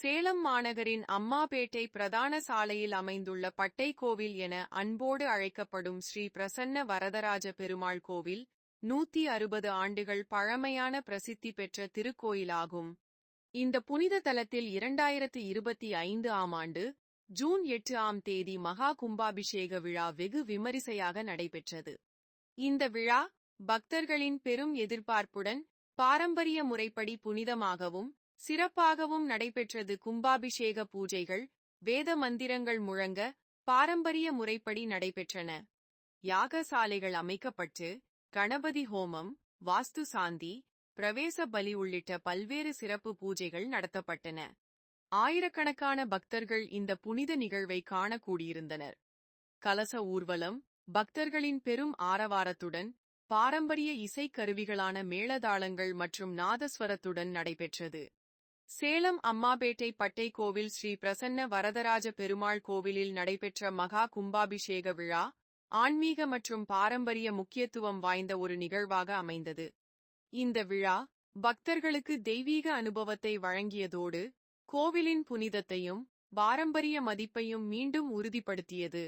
சேலம் மாநகரின் அம்மாபேட்டை பிரதான சாலையில் அமைந்துள்ள பட்டை கோவில் என அன்போடு அழைக்கப்படும் ஸ்ரீ பிரசன்ன வரதராஜ பெருமாள் கோவில் நூத்தி அறுபது ஆண்டுகள் பழமையான பிரசித்தி பெற்ற திருக்கோயிலாகும். இந்த புனித தலத்தில் இரண்டாயிரத்து இருபத்தி ஐந்து ஆம் ஆண்டு ஜூன் எட்டு ஆம் தேதி மகா கும்பாபிஷேக விழா வெகு விமரிசையாக நடைபெற்றது. இந்த விழா பக்தர்களின் பெரும் எதிர்பார்ப்புடன் பாரம்பரிய முறைப்படி புனிதமாகவும் சிறப்பாகவும் நடைபெற்றது கும்பாபிஷேக பூஜைகள் வேத மந்திரங்கள் முழங்க பாரம்பரிய முறைப்படி நடைபெற்றன. யாகசாலைகள் அமைக்கப்பட்டு கணபதி ஹோமம் வாஸ்து சாந்தி பிரவேச பலி உள்ளிட்ட பல்வேறு சிறப்பு பூஜைகள் நடத்தப்பட்டன. ஆயிரக்கணக்கான பக்தர்கள் இந்த புனித நிகழ்வை காணக்கூடியிருந்தனர். கலச ஊர்வலம் பக்தர்களின் பெரும் ஆரவாரத்துடன் பாரம்பரிய இசைக்கருவிகளான மேளதாளங்கள் மற்றும் நாதஸ்வரத்துடன் நடைபெற்றது. சேலம் அம்மாபேட்டை பட்டை கோவில் ஸ்ரீ பிரசன்ன வரதராஜ பெருமாள் கோவிலில் நடைபெற்ற மகா கும்பாபிஷேக விழா ஆன்மீக மற்றும் பாரம்பரிய முக்கியத்துவம் வாய்ந்த ஒரு நிகழ்வாக அமைந்தது. இந்த விழா பக்தர்களுக்கு தெய்வீக அனுபவத்தை வழங்கியதோடு கோவிலின் புனிதத்தையும் பாரம்பரிய மதிப்பையும் மீண்டும் உறுதிப்படுத்தியது.